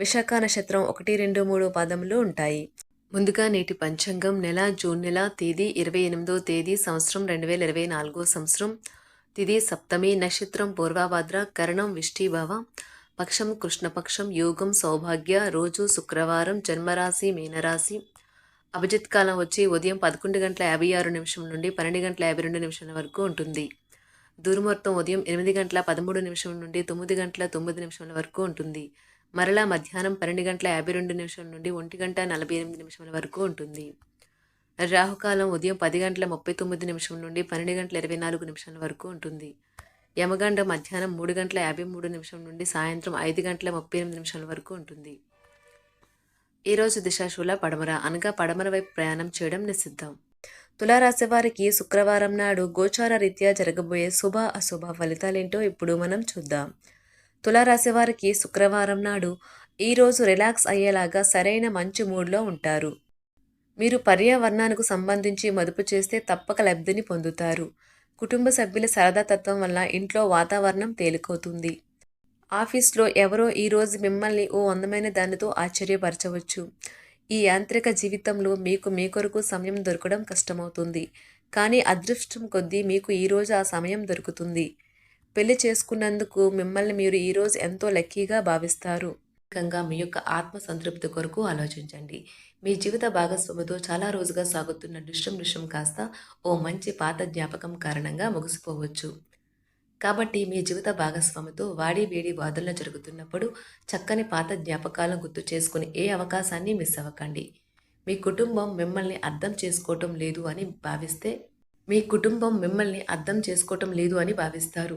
విశాఖ నక్షత్రం ఒకటి రెండు మూడు పాదములు ఉంటాయి. ముందుగా నేటి పంచాంగం నెల జూన్ నెల తేదీ ఇరవై ఎనిమిదో తేదీ సంవత్సరం రెండు వేల ఇరవై నాలుగో సంవత్సరం. తిది సప్తమి నక్షత్రం పూర్వభాద్ర కరణం విష్టిభవ పక్షం కృష్ణపక్షం యోగం సౌభాగ్య. రోజు శుక్రవారం జన్మరాశి మీనరాశి. అభిజిత్ కాలం వచ్చి ఉదయం పదకొండు గంటల యాభై ఆరు నిమిషం నుండి పన్నెండు గంటల యాభై రెండు నిమిషాల వరకు ఉంటుంది. దుర్ముహూర్తం ఉదయం ఎనిమిది గంటల పదమూడు నిమిషం నుండి తొమ్మిది గంటల తొమ్మిది నిమిషాల వరకు ఉంటుంది. మరలా మధ్యాహ్నం పన్నెండు గంటల యాభై రెండు నిమిషాల నుండి ఒంటి గంట నలభై ఎనిమిది నిమిషాల వరకు ఉంటుంది. రాహుకాలం ఉదయం పది గంటల ముప్పై తొమ్మిది నిమిషం నుండి పన్నెండు గంటల ఇరవై నాలుగు నిమిషాల వరకు ఉంటుంది. యమగండ మధ్యాహ్నం మూడు గంటల యాభై మూడు నిమిషం నుండి సాయంత్రం ఐదు గంటల ముప్పై ఎనిమిది నిమిషాల వరకు ఉంటుంది. ఈరోజు దిశాశూల పడమర అనగా పడమర వైపు ప్రయాణం చేయడం నిషిద్ధం. తులారాశి వారికి శుక్రవారం నాడు గోచార రీత్యా జరగబోయే శుభ అశుభ ఫలితాలేంటో ఇప్పుడు మనం చూద్దాం. తులారాశి వారికి శుక్రవారం నాడు ఈరోజు రిలాక్స్ అయ్యేలాగా సరైన మంచి మూడ్లో ఉంటారు. మీరు పర్యావరణానికి సంబంధించి మదుపు చేస్తే తప్పక లబ్ధిని పొందుతారు. కుటుంబ సభ్యుల సరదా తత్వం వల్ల ఇంట్లో వాతావరణం తేలికవుతుంది. ఆఫీస్లో ఎవరో ఈరోజు మిమ్మల్ని ఓ అందమైన దానితో ఆశ్చర్యపరచవచ్చు. ఈ యాంత్రిక జీవితంలో మీకు మీ కొరకు సమయం దొరకడం కష్టమవుతుంది. కానీ అదృష్టం కొద్దీ మీకు ఈరోజు ఆ సమయం దొరుకుతుంది. పెళ్ళి చేసుకున్నందుకు మిమ్మల్ని మీరు ఈరోజు ఎంతో లక్కీగా భావిస్తారు. ముఖ్యంగా మీ యొక్క ఆత్మ సంతృప్తి కొరకు ఆలోచించండి. మీ జీవిత భాగస్వామితో చాలా రోజుగా సాగుతున్న దృశ్యం దృశ్యం కాస్త ఓ మంచి పాత జ్ఞాపకం కారణంగా ముగిసిపోవచ్చు. కాబట్టి మీ జీవిత భాగస్వామితో వాడి వేడి వాదనలు జరుగుతున్నప్పుడు చక్కని పాత జ్ఞాపకాలను గుర్తు చేసుకుని ఏ అవకాశాన్ని మిస్ అవ్వకండి. మీ కుటుంబం మిమ్మల్ని అర్థం చేసుకోవటం లేదు అని భావిస్తే మీ కుటుంబం మిమ్మల్ని అర్థం చేసుకోవటం లేదు అని భావిస్తారు.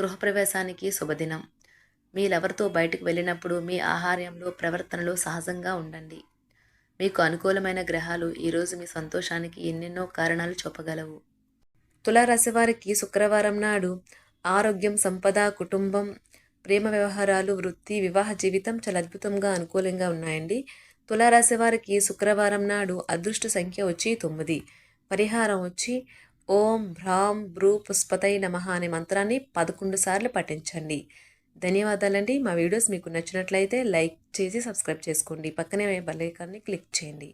గృహప్రవేశానికి శుభదినం. మీరెవరితో బయటకు వెళ్ళినప్పుడు మీ ఆహార్యంలో ప్రవర్తనలో సహజంగా ఉండండి. మీకు అనుకూలమైన గ్రహాలు ఈరోజు మీ సంతోషానికి ఎన్నెన్నో కారణాలు చూపగలవు. తులారాశి వారికి శుక్రవారం నాడు ఆరోగ్యం సంపద కుటుంబం ప్రేమ వ్యవహారాలు వృత్తి వివాహ జీవితం చాలా అద్భుతంగా అనుకూలంగా ఉన్నాయండి. తులారాశి వారికి శుక్రవారం నాడు అదృష్ట సంఖ్య వచ్చి తొమ్మిది. పరిహారం వచ్చి ఓం భ్రాం భ్రూ పుష్పతై నమ అనే మంత్రాన్ని పదకొండు సార్లు పఠించండి. ధన్యవాదాలండి. మా వీడియోస్ మీకు నచ్చినట్లయితే లైక్ చేసి సబ్స్క్రైబ్ చేసుకోండి. పక్కనే బెల్ ఐకాన్ని క్లిక్ చేయండి.